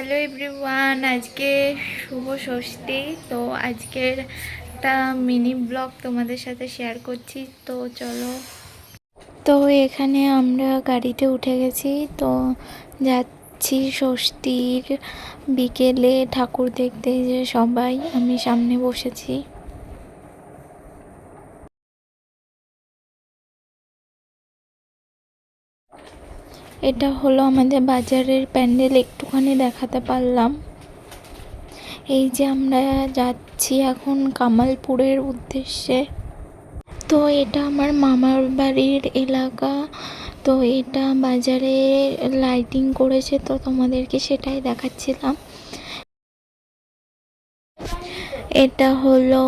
Hello everyone, আজকে শুভ ষষ্ঠী। তো আজকের একটা মিনি ব্লগ তোমাদের সাথে শেয়ার করছি। তো চলো। তো এখানে আমরা গাড়িতে উঠে গেছি। তো যাচ্ছি ষষ্ঠীর বিকেলে ঠাকুর দেখতে যে সবাই, আমি সামনে বসেছি। এটা হলো আমাদের বাজারের প্যান্ডেল, একটুখানি দেখাতে পারলাম। এই যে আমরা যাচ্ছি এখন কামালপুরের উদ্দেশ্যে। তো এটা আমার মামার বাড়ির এলাকা। তো এটা বাজারে লাইটিং করেছে, তো তোমাদেরকে সেটাই দেখাচ্ছিলাম। এটা হলো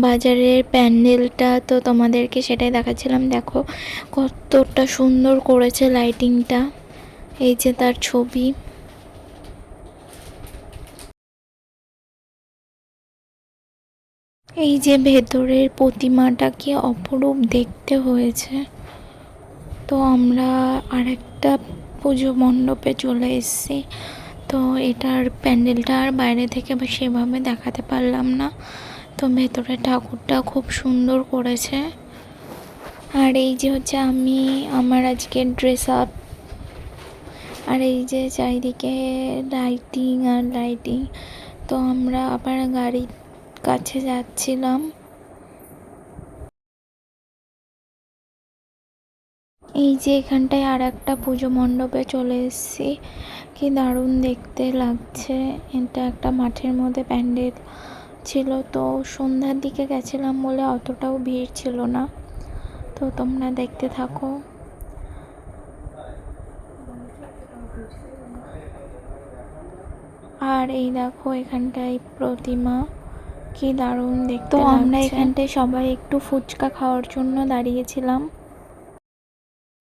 বাজারের প্যান্ডেলটা। তো তোমাদেরকে সেটাই দেখাচ্ছিলাম। দেখো কতটা সুন্দর করেছে লাইটিংটা। এই যে তার ছবি। এই যে ভেতরের প্রতিমাটাকে অপরূপ দেখতে হয়েছে। তো আমরা আরেকটা পুজো মণ্ডপে চলে এসেছি। তো এটার প্যান্ডেলটা আর বাইরে থেকে সেভাবে দেখাতে পারলাম না। তো ভেতরে ঠাকুরটা খুব সুন্দর করেছে। আর এই যে হচ্ছে আমি, আমার আজকে ড্রেস আপ আর এই যে চারিদিকে লাইটিং আর লাইটিং তো আমরা আবার গাড়ির কাছে যাচ্ছিলাম। এই যে এখানটায় আর একটা পুজো মণ্ডপে চলে এসেছি। কি দারুণ দেখতে লাগছে। এটা একটা মাঠের মধ্যে প্যান্ডেল ছিল তো সন্ধ্যার দিকে গেছিলাম বলে অতটাও ভিড় ছিল না। তো তোমরা দেখতে থাকো। আর এই দেখো এখানটায় প্রতিমা কি দারুণ দেখতে আমরা এখানটায় সবাই একটু ফুচকা খাওয়ার জন্য দাঁড়িয়েছিলাম।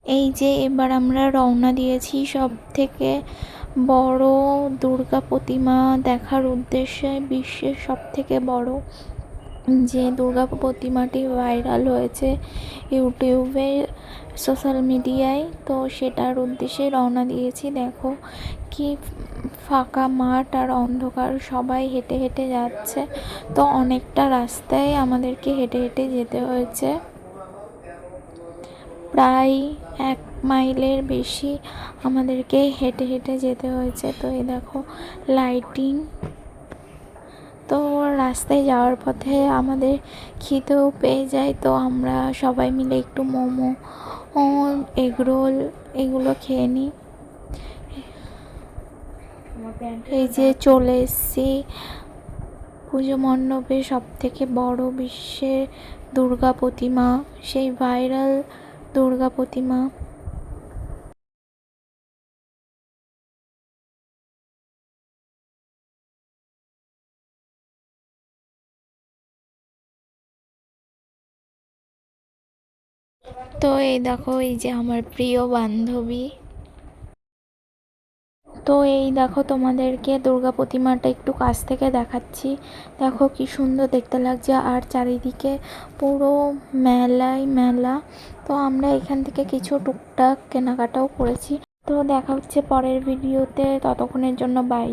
এই যে এবার আমরা রওনা দিয়েছি সব থেকে বড় দুর্গা প্রতিমা দেখার উদ্দেশ্যে বিশ্বের সব থেকে বড় যে দুর্গা প্রতিমাটি ভাইরাল হয়েছে ইউটিউবে, সোশ্যাল মিডিয়ায়, তো সেটার উদ্দেশ্যে রওনা দিয়েছি। দেখো কি ফাঁকা মাঠ আর অন্ধকার, সবাই হেঁটে হেঁটে যাচ্ছে। তো অনেকটা রাস্তায় আমাদেরকে হেঁটে হেঁটে যেতে হয়েছে। প্রায় এক মাইলের বেশি আমাদেরকে হেঁটে হেঁটে যেতে হয়েছে। তো এই দেখো লাইটিং তো রাস্তায় যাওয়ার পথে আমাদের খিদেও পেয়ে যায়। তো আমরা সবাই মিলে একটু মোমো এগরোল এগুলো খেয়ে নিই। এই যে চলে এসেছি। পুজো মণ্ডপে সব থেকে বড় বিশ্বের দুর্গা প্রতিমা, সেই ভাইরাল দুর্গা প্রতিমা। তো এই দেখো, এই যে আমার প্রিয় বান্ধবী। তো এই দেখো, তোমাদেরকে দুর্গা প্রতিমাটা একটু কাছ থেকে দেখাচ্ছি। দেখো কি সুন্দর দেখতে লাগছে, আর চারিদিকে পুরো মেলাই মেলা। তো আমরা এখান থেকে কিছু টুকটাক কেনাকাটাও করেছি। তো দেখা হচ্ছে পরের ভিডিওতে, ততক্ষণের জন্য বাই।